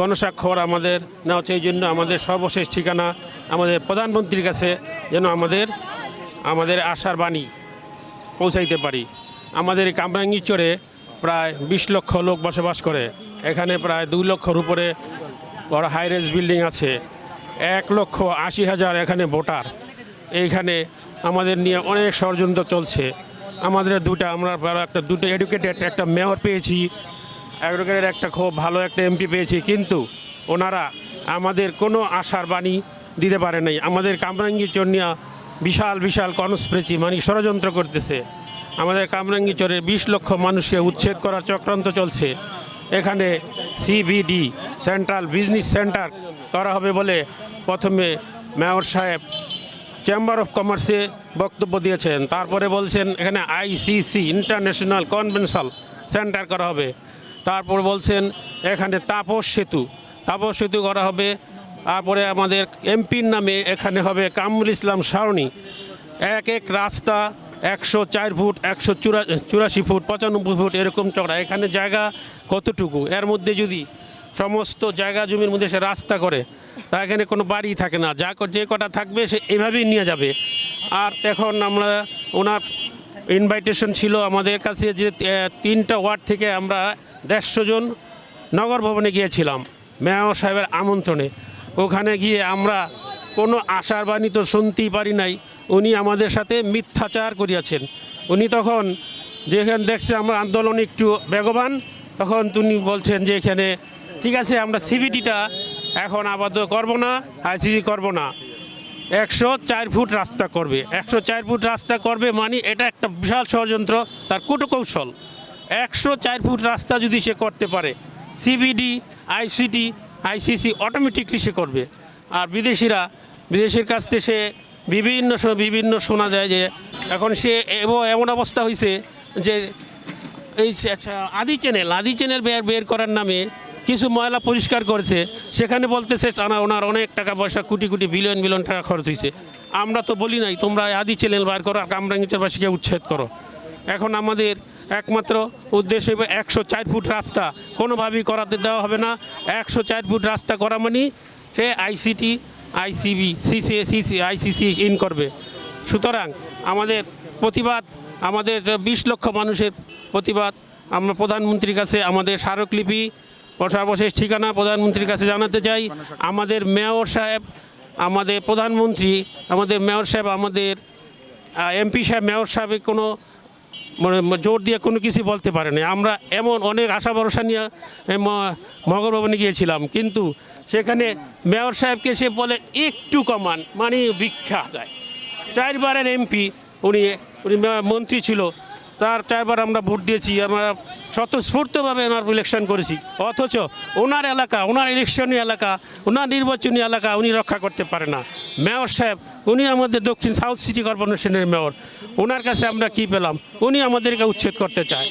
গণস্বাক্ষর আমাদের নেওয়া হচ্ছে, এই জন্য আমাদের সর্বশেষ ঠিকানা আমাদের প্রধানমন্ত্রীর কাছে যেন আমাদের আমাদের আশার বাণী পৌঁছাইতে পারি। আমাদের কামরাঙ্গিচরে প্রায় বিশ লক্ষ লোক বসবাস করে। এখানে প্রায় দুই লক্ষর উপরে বড় হাইরেজ বিল্ডিং আছে। এক লক্ষ আশি হাজার এখানে ভোটার। এইখানে আমাদের নিয়ে অনেক ষড়যন্ত্র চলছে। আমাদের দুটা, আমরা একটা দুটো এডুকেটেড একটা মেয়র পেয়েছি। এডুকেটেড একটা খুব ভালো একটা এমপি পেয়েছি, কিন্তু ওনারা আমাদের কোনো আশার বাণী দিতে পারে নাই। আমাদের কামরাঙ্গি চন্নিয়া বিশাল বিশাল কনস্প্রেচি মানে ষড়যন্ত্র করতেছে। আমাদের কামরাঙ্গি চরের বিশ লক্ষ মানুষকে উচ্ছেদ করার চক্রান্ত চলছে। এখানে সিবিডি সেন্ট্রাল বিজনেস সেন্টার করা হবে বলে প্রথমে মেয়র সাহেব চেম্বার অফ কমার্সে বক্তব্য দিয়েছেন। তারপরে বলছেন, এখানে আইসিসি ইন্টারন্যাশনাল কনভেনশন সেন্টার করা হবে। তারপর বলছেন, এখানে তাপস সেতু। তাপস সেতু করা হবে। তারপরে আমাদের এমপির নামে এখানে হবে কামরুল ইসলাম সারণী। এক এক রাস্তা একশো চার ফুট, একশো চুরা চুরাশি ফুট, পঁচানব্বই ফুট এরকম চড়া এখানে জায়গা কতটুকু? এর মধ্যে যদি সমস্ত জায়গা জমির মধ্যে সে রাস্তা করে, তা এখানে কোনো বাড়ি থাকে না। যা যে কটা থাকবে সে এভাবেই নিয়ে যাবে। আর এখন আমরা ওনার ইনভাইটেশন ছিল আমাদের কাছে যে তিনটা ওয়ার্ড থেকে আমরা দেড়শো জন নগর ভবনে গিয়েছিলাম। মেয়র সাহেবের আমন্ত্রণে। ওখানে গিয়ে আমরা কোনো আশার বাণী তো শুনতেই পারি নাই। উনি আমাদের সাথে মিথ্যাচার করিয়াছেন। উনি তখন যেখানে দেখছে আমরা আন্দোলন একটু বেগবান, তখন তিনি বলছেন যে এখানে, ঠিক আছে, আমরা সিবিটিটা এখন আপাতত করব না, আইসিসি করব না। একশো চার ফুট রাস্তা করবে। একশো চার ফুট রাস্তা করবে মানে এটা একটা বিশাল ষড়যন্ত্র, তার কুটকৌশল একশো চার ফুট রাস্তা যদি সে করতে পারে সিবিডি আইসিটি আইসিসি অটোমেটিকলি সে করবে। আর বিদেশিরা, বিদেশের কাছ থেকে সে বিভিন্ন বিভিন্ন শোনা যায় যে এখন সে এমন অবস্থা হয়েছে যে এই আদি চ্যানেল আদি চ্যানেল বের বের করার নামে কিছু ময়লা পরিষ্কার করেছে। সেখানে বলতেছে ওনার অনেক টাকা পয়সা কোটি কোটি বিলিয়ন বিলিয়ন টাকা খরচ হয়েছে আমরা তো বলি নাই, তোমরা আদি চ্যানেল বার করো কামরাঙ্গিচরবাসীকে উচ্ছেদ করো। এখন আমাদের একমাত্র উদ্দেশ্য একশো চার ফুট রাস্তা। কোনোভাবেই করাতে দেওয়া হবে না। একশো চার ফুট রাস্তা করা মানে সে ICT, ICB, CC CC, ICC in করবে। সুতরাং আমাদের প্রতিবাদ, আমাদের বিশ লক্ষ মানুষের প্রতিবাদ, আমরা প্রধানমন্ত্রীর কাছে আমাদের স্মারকলিপি, সর্বশেষ ঠিকানা প্রধানমন্ত্রীর কাছে জানাতে চাই। আমাদের মেয়র সাহেব, আমাদের প্রধানমন্ত্রী, আমাদের মেয়র সাহেব, আমাদের এমপি সাহেব, মেয়র সাহেবের কোনো মানে জোর দিয়ে কোনো কিছু বলতে পারে না আমরা এমন অনেক আশা ভরসা নিয়ে মগর ভবনে গিয়েছিলাম, কিন্তু সেখানে মেয়র সাহেবকে সে বলে, একটু কমান। মানে ভিক্ষা যায় চারবারের এমপি, উনি উনি মন্ত্রী ছিল। তার চারবার আমরা ভোট দিয়েছি। আমরা স্বতঃস্ফূর্তভাবে ওনার ইলেকশন করেছি। অথচ ওনার এলাকা, ওনার ইলেকশনী এলাকা, ওনার নির্বাচনী এলাকা উনি রক্ষা করতে পারে না। মেয়র সাহেব, উনি আমাদের দক্ষিণ সাউথ সিটি কর্পোরেশনের মেয়র। ওনার কাছে আমরা কি পেলাম? উনি আমাদেরকে উচ্ছেদ করতে চায়।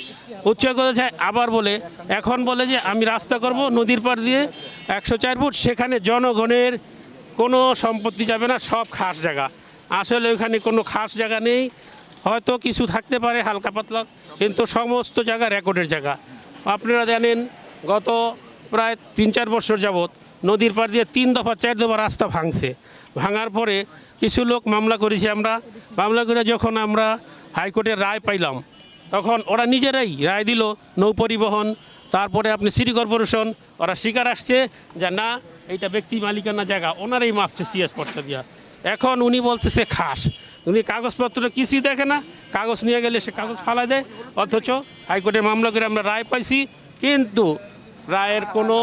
উচ্ছেদ করতে চায় আবার বলে, এখন বলে যে আমি রাস্তা করব নদীর পার দিয়ে একশো চার ফুট, সেখানে জনগণের কোনো সম্পত্তি যাবে না, সব খাস জায়গা। আসলে ওখানে কোনো খাস জায়গা নেই। হয়তো কিছু থাকতে পারে হালকা পাতলা, কিন্তু সমস্ত জায়গা রেকর্ডের জায়গা। আপনারা জানেন, গত প্রায় তিন চার বছর যাবৎ নদীর পাড় দিয়ে তিন দফা, চার দফা রাস্তা ভাঙছে। ভাঙার পরে কিছু লোক মামলা করেছি আমরা। মামলা করে যখন আমরা হাইকোর্টের রায় পাইলাম, তখন ওরা নিজেরাই রায় দিল নৌ পরিবহন, তারপরে আপনি সিটি কর্পোরেশন, ওরা স্বীকার আসছে যে না, এইটা ব্যক্তি মালিকানা জায়গা, ওনারাই মাপছে সিএস পর্চা দিয়া। এখন উনি বলতেছে খাস। উনি কাগজপত্র কিছুই দেখে না। কাগজ নিয়ে গেলে সে কাগজ ফালা দেয়। অথচ হাইকোর্টের মামলা করে আমরা রায় পাইছি। কিন্তু রায়ের কোনো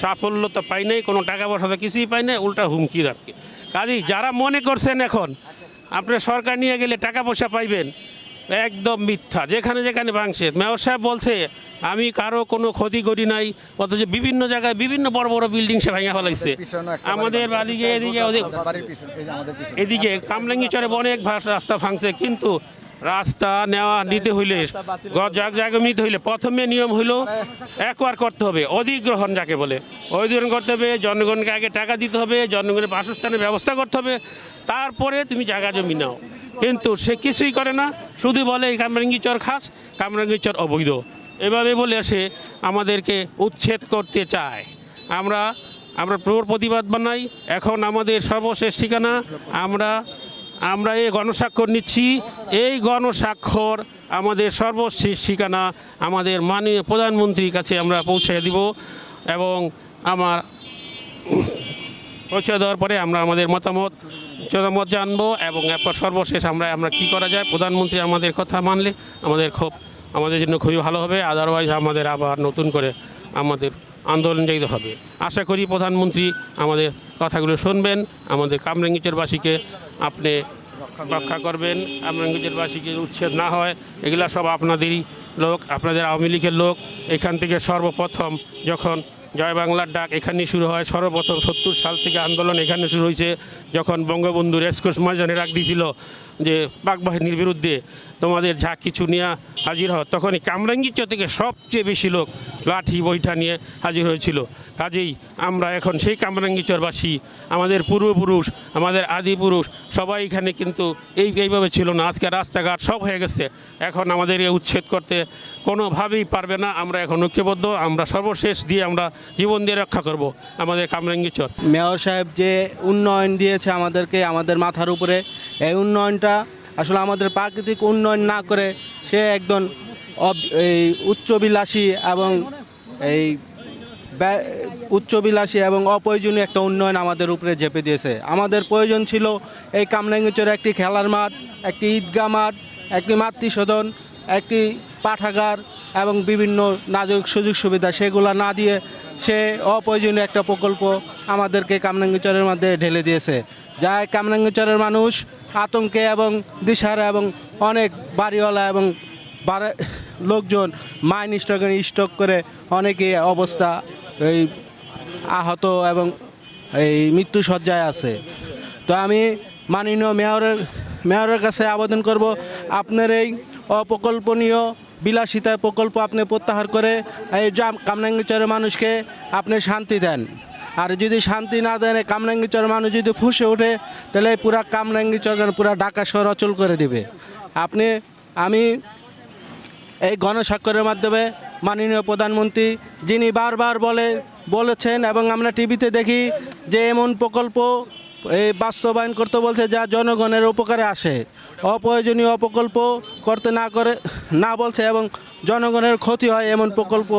সাফল্যতা পাই নাই, কোনো টাকা পয়সা তো কিছুই পাই নাই, উল্টা হুমকি রাখে। কাজেই যারা মনে করছেন এখন, আপনার সরকার নিয়ে গেলে টাকা পয়সা পাইবেন, একদম মিথ্যা, যেখানে যেখানে ভাঙছে। মেয়র সাহেব বলছে আমি কারও কোনো ক্ষতি করি নাই অথচ বিভিন্ন জায়গায় বিভিন্ন বড় বড় বিল্ডিং সে ভাঙা ফেলাইছে। আমাদের। বাদিকে এদিকে এদিকে কামরাঙ্গি চরে অনেক রাস্তা ভাঙছে কিন্তু রাস্তা নেওয়া নিতে হইলে নিতে হইলে প্রথমে নিয়ম হইল একবার করতে হবে অধিগ্রহণ যাকে বলে। অধিগ্রহণ করতে হবে জনগণকে আগে টাকা দিতে হবে জনগণের বাসস্থানের ব্যবস্থা করতে হবে তারপরে তুমি জায়গা জমি নাও। কিন্তু সে কিছুই করে না শুধু বলে এই কামরাঙ্গি চর খাস কামরাঙ্গি চর অবৈধ। এভাবে বলে সে আমাদেরকে উচ্ছেদ করতে চায়। আমরা আমরা প্রবল প্রতিবাদ বানাই, এখন আমাদের সর্বশেষ ঠিকানা, আমরা আমরা এই গণস্বাক্ষর নিচ্ছি। এই গণস্বাক্ষর আমাদের সর্বশেষ ঠিকানা, আমাদের মাননীয় প্রধানমন্ত্রীর কাছে আমরা পৌঁছে দিব এবং আমার পৌঁছে দেওয়ার পরে আমরা আমাদের মতামত মতামত জানব এবং এরপর সর্বশেষ আমরা আমরা কি করা যায়? প্রধানমন্ত্রী আমাদের কথা মানলে আমাদের খুব আমাদের জন্য খুবই ভালো হবে আদারওয়াইজ আমাদের আবার নতুন করে আমাদের আন্দোলন যেতে হবে। আশা করি প্রধানমন্ত্রী আমাদের কথাগুলো শুনবেন, আমাদের কামরাঙ্গিচরবাসীকে আপনি রক্ষা করবেন, কামরাঙ্গিচরবাসীকে উচ্ছেদ না হয়, এগুলা সব আপনাদেরই লোক, আপনাদের আওয়ামী লীগের লোক। এখান থেকে সর্বপ্রথম যখন জয় বাংলার ডাক এখানে শুরু হয়, সর্বপ্রথম সত্তর সাল থেকে আন্দোলন এখানে শুরু হয়েছে, যখন বঙ্গবন্ধু রেসকোর্স ময়দানে রাখ দিয়েছিল যে পাক বাহিনীর বিরুদ্ধে। তোমাদের যা কিছু নিয়ে হাজির হয় তখনই কামরাঙ্গিচ থেকে সবচেয়ে বেশি লোক লাঠি বৈঠা নিয়ে হাজির হয়েছিল। কাজেই আমরা এখন সেই কামরাঙ্গিচরবাসী আমাদের পূর্বপুরুষ, আমাদের আদি পুরুষ সবাই এখানে কিন্তু এই, এইভাবে ছিল না। আজকে রাস্তাঘাট সব হয়ে গেছে। এখন আমাদের এই উচ্ছেদ করতে কোনোভাবেই পারবে না। আমরা এখন ঐক্যবদ্ধ। আমরা সর্বশেষ দিয়ে আমরা জীবন দিয়ে রক্ষা করব আমাদের কামরাঙ্গিচর মেয়র সাহেব যে উন্নয়ন দিয়েছে আমাদেরকে, আমাদের মাথার উপরে, এই উন্নয়নটা আসলে আমাদের প্রাকৃতিক উন্নয়ন না করে সে একজন এই উচ্চবিলাসী এবং এই উচ্চবিলাসী এবং অপ্রয়োজনীয় একটা উন্নয়ন আমাদের উপরে চেপে দিয়েছে। আমাদের প্রয়োজন ছিল এই কামরাঙ্গিচরে একটি খেলার মাঠ, একটি ঈদগাহ মাঠ, একটি মাতৃসদন, একটি পাঠাগার এবং বিভিন্ন নাজুক সুযোগ সুবিধা সেগুলো না দিয়ে সে অপ্রয়োজনীয় একটা প্রকল্প আমাদেরকে কামরাঙ্গিচরের মধ্যে ঢেলে দিয়েছে। যা কামরাঙ্গিচরের মানুষ আতঙ্কে এবং দিশারা এবং অনেক বাড়িওয়ালা এবং লোকজন মাইন স্টক স্টক করে অনেকে অবস্থা এই আহত এবং এই মৃত্যুসজ্জায় আছে। তো আমি মাননীয় মেয়রের মেয়রের কাছে আবেদন করব, আপনার এই অপ্রকল্পনীয় বিলাসিতা প্রকল্প আপনি প্রত্যাহার করে এই জাম কামরাঙ্গিচরের মানুষকে আপনি শান্তি দেন। আর যদি শান্তি না দেন এই কামরাঙ্গিচরের মানুষ যদি ফুসে ওঠে, তাহলে পুরা কামরাঙ্গিচর পুরা ঢাকা শহর অচল করে দিবে। আপনি, আমি এই গণস্বাক্ষরের মাধ্যমে মাননীয় প্রধানমন্ত্রী, যিনি বারবার বলে, বলেছেন এবং আমরা টিভিতে দেখি যে এমন প্রকল্প এই বাস্তবায়ন করতে বলছে যা জনগণের উপকারে আসে। অপ্রয়োজনীয় প্রকল্প করতে না করে, না বলছে এবং জনগণের ক্ষতি হয় এমন প্রকল্প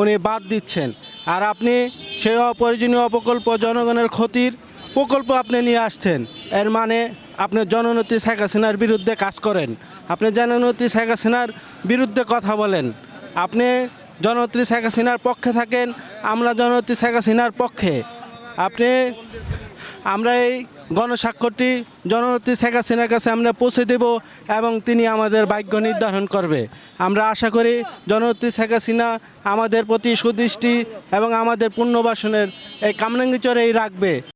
উনি বাদ দিচ্ছেন। আর আপনি সেই অপ্রয়োজনীয় প্রকল্প জনগণের ক্ষতির প্রকল্প আপনি নিয়ে আসছেন। এর মানে আপনি জননতি শেখ হাসিনার বিরুদ্ধে কাজ করেন। আপনি জননতি শেখ হাসিনার বিরুদ্ধে কথা বলেন। আপনি জননেত্রী শেখ হাসিনার পক্ষে থাকেন, আমরা জননেত্রী শেখ হাসিনার পক্ষে। আপনি আমরা এই গণস্বাক্ষরটি জননেত্রী শেখ হাসিনার কাছে আমরা পৌঁছে দেব এবং তিনি আমাদের ভাগ্য নির্ধারণ করবে। আমরা আশা করি জননেত্রী শেখ হাসিনা আমাদের প্রতি সুদৃষ্টি এবং আমাদের পুণ্যবাসনের এই কামরাঙ্গিচরেই রাখবে।